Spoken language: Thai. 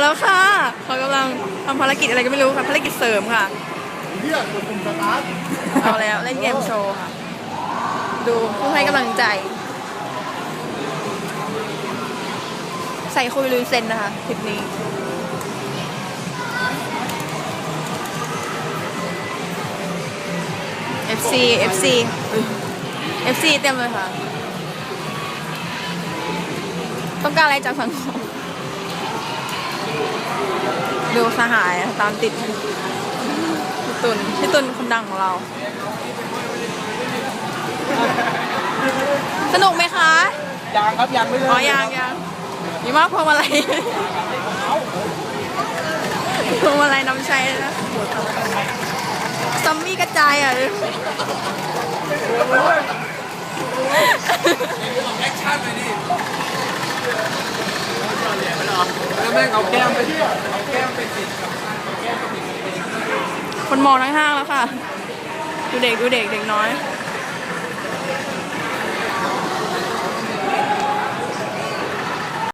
แล้วค่ะเขากำลังทำภารกิจอะไรก็ไม่รู้ค่ะภารกิจเสริมค่ะเรียกกดปุ่มสตาร์ทเอาแล้วเล่นเกมโชว์ค่ะ ดูผู้ให้กำลังใจ ใส่คุยลุยเซนนะคะคลิปนี้ FC FC อุ๊ย FC เต็มเลยค่ะ ต้องการอะไรจากสังคม ดูสหายตามติดพี่ตุนพี่ตุนคนดังของเรา สนุกไหมคะยางครับยางไม่เลิกอ๋อยังยังมีมากพวงมาลัยพวงมาลัยนำใช้นะซอมมี่กระจายอะแอคชั่นเลยดิแล้วแม่งเอาแก้มไป คนมองทั้งห้างแล้วค่ะ ดูเด็กดูเด็กเด็กน้อย